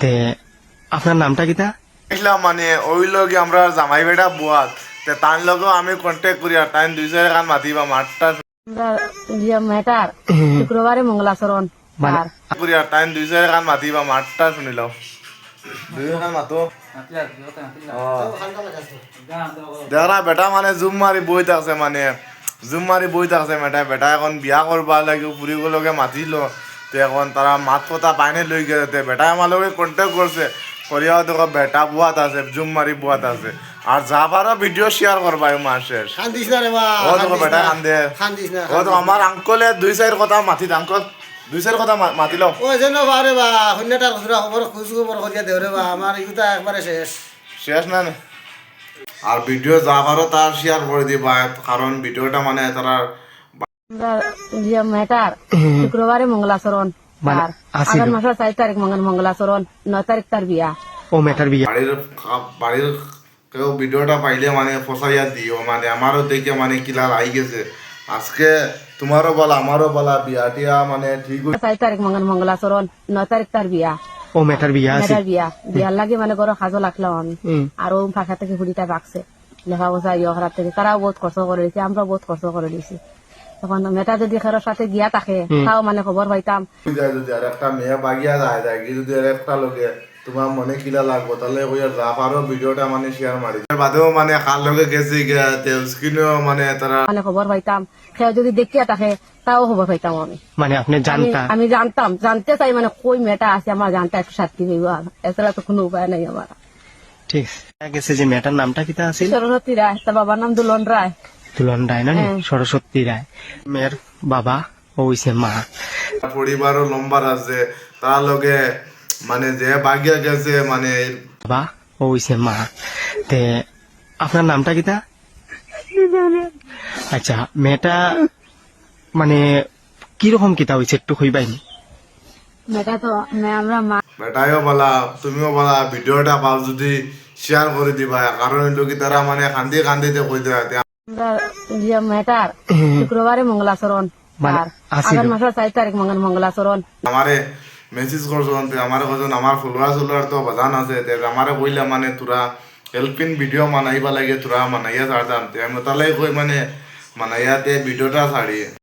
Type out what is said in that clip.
তে আপনার নামটা কিতা দেখলাম মানে ওই লগে আমরা জামাই বেটা বুয়াত তে তার লগেও আমি কন্টেক্ট করি আর তাই দুই খান মাতিবা মাঠটা মেটার শুক্রবারে মঙ্গলাচরণ মানে করি আর তাই দুই চার মাতিবা মাঠটা দুই খান দেখরা বেটা মানে জুম মারি বই থাকছে মানে। জুম মারি বই থাকছে বেটা বেটা এখন বিয়া করবা লাগে ফুরিবলকে মাতিল তে এখন তারা মাত কথা পাইনে লৈ গেছে বেটা আমার লগে কন্টেক্ট করছে করিয়া দেখো বেটা বুয়াত আছে জুম মারি বুয়াত আছে। আর যা পারো ভিডিও শেয়ার করবা মাসের খান্দিস না রে বা ও দেখো বেটা কান্দে না। ও তো আমার আঙ্কলে দুই চার কথা মাতি আঙ্কল দুই চার কথা মা- মাতিল ও যেন বারে বা শূন্যটার খুচরা খবর খোঁজ খবর করিয়া দেও রে বা আমার ইগুতা একবারে শেষ। শেষ না? আর ভিডিও যা পারো তার শেয়ার করে দিবা কারণ ভিডিওটা মানে তারা মেটার শুক্রবারে মঙ্গলাচরণ। মানে আর আসিল। মাসের চার তারিখ মঙ্গল মঙ্গলাচরণ নয় তারিখ তার বিয়া। ও মেটার বিয়া। বাড়ির কেউ ভিডিওটা পাইলে মানে ফসাইয়া দিও মানে আমারও দেখে মানে কিলার আই গেছে। আজকে তোমারও বলা আমারও বলা বিয়াটিয়া মানে ঠিক চার তারিখ মঙ্গল মঙ্গলাচরণ নয় তারিখ তার বিয়া। ও মেটার বিয়া আছে। মেটার বিয়া। বিয়ার লাগে মানে ঘরে সাজো লাগলাম আমি। আর ও ফাঁকা থেকে হুড়িটা বাকছে। লেখা বসা ইয়ে থেকে। তারাও বহুত কষ্ট করে দিয়েছে আমরাও বহুত কষ্ট করে দিয়েছি তখন মেটা যদি খেরোর সাথে গিয়া থাকে তাও মানে খবর পাইতাম। যদি আর একটা মেয়ে বাগিয়া যায় যায় যদি আর একটা লোকে তোমার মনে কিলা লাগবো তাহলে ওই আর যা পারো ভিডিওটা মানে শেয়ার মারি বাদেও মানে কার লগে গেছি স্ক্রিনেও মানে তারা মানে খবর পাইতাম। সে যদি দেখিয়া থাকে তাও খবর পাইতাম আমি। মানে আপনি আমি আমি জানতাম। জানতে চাই মানে কই মেয়েটা আছে আমার জানতে একটু শাস্তি হইব এছাড়া তো কোনো উপায় নাই আমার ঠিক আছে। যে মেয়েটার নামটা কিতা আছিল? সরস্বতী রায় তার বাবার নাম দুলন রায় তুলন রায় না হ্যাঁ। সরস্বতী রায়। মেয়ের বাবা ও হইছে মা। পরিবারও লম্বার আছে তার লগে মানে যে বাগিয়া গেছে মানে বাবা ও হইছে মা। তে আপনার নামটা কিতা? আচ্ছা মেয়েটা মানে কীরকম কিতা হয়েছে একটু তো আমরা মা। বেটাইও বলা তুমিও বলা ভিডিওটা পাও যদি শেয়ার করে দিবা। কারণ লোক তারা মানে কান্দি কান্দিতে কই দেয় আমরা যে মেয়েটার শুক্রবারে মঙ্গলাচরণ। মানে। আগামী মাসের চার তারিখ মঙ্গলাচরণ। আমারে মেসেজ করছেন তে কজন আমার ফলোয়ার সোলোয়ার তো বাজান আছে তে আমারে কইলা মানে তোরা হেল্পিং ভিডিও মানাইবা লাগে তোরা মানাইয়া ছাড়তাম তে আমি তাহলে কই মানে মানাইয়াতে ভিডিওটা ছাড়ি